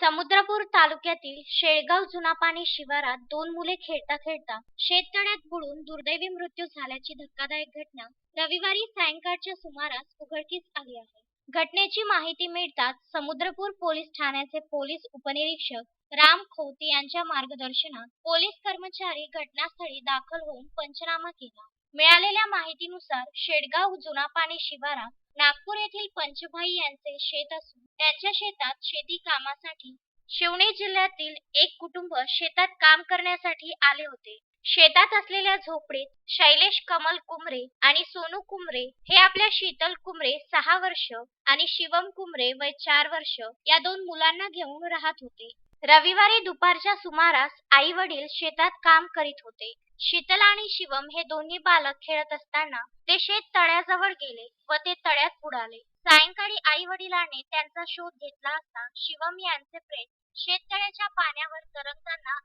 समुद्रपूर तालुक्यातील शेळगाव जुनापाणी शिवारात दोन मुले खेळता खेळता शेततळ्यात बुडून दुर्दैवी मृत्यू झाल्याची धक्कादायक घटना रविवारी सायंकाळच्या सुमारास उघडकीस आली आहे. घटनेची माहिती मिळताच समुद्रपूर पोलीस ठाण्याचे पोलीस उपनिरीक्षक राम खोती यांच्या मार्गदर्शनात पोलीस कर्मचारी घटनास्थळी दाखल होऊन पंचनामा केला. मिळालेल्या माहितीनुसार शेडगाव जुना पाणी शिवारात नागपूर येथील पंचभाई यांचे शेत असून त्यांच्या शेतात शेती कामासाठी शिवणे जिल्ह्यातील एक कुटुंब शेतात काम करण्यासाठी आले होते. शेतात असलेल्या झोपडीत शैलेश कमल कुमरे आणि सोनू कुमरे हे आपल्या शीतल कुमरे सहा वर्ष आणि शिवम कुमरे वय चार वर्ष या दोन मुलांना घेऊन राहत होते. रविवारी दुपारच्या सुमारास आई वडील शेतात काम करीत होते. शीतल आणि शिवम हे दोन्ही बालक खेळत असताना ते शेत तळ्याजवळ गेले व ते तळ्यात बुडाले. सायंकाळी आई वडिलांनी त्यांचा शोध घेतला असता शिवम यांचे प्रेत शेततळ्याच्या पाण्यावर तरंगताना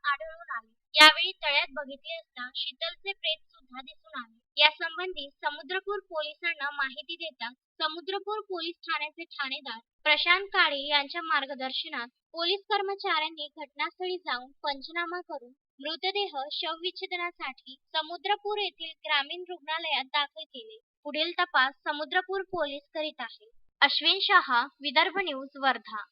यावेळी तळ्यात बघितले असता शीतलचे प्रेत सुद्धा दिसून आले. यासंबंधी समुद्रपूर पोलिसांना माहिती देता समुद्रपूर पोलीस ठाण्याचे ठाणेदार प्रशांत काळे यांच्या मार्गदर्शनात पोलीस कर्मचाऱ्यांनी घटनास्थळी जाऊन पंचनामा करून मृतदेह शवविच्छेदनासाठी समुद्रपूर येथील ग्रामीण रुग्णालयात दाखल केले. पुढील तपास समुद्रपूर पोलीस करीत आहे अश्विन शहा विदर्भ न्यूज वर्धा.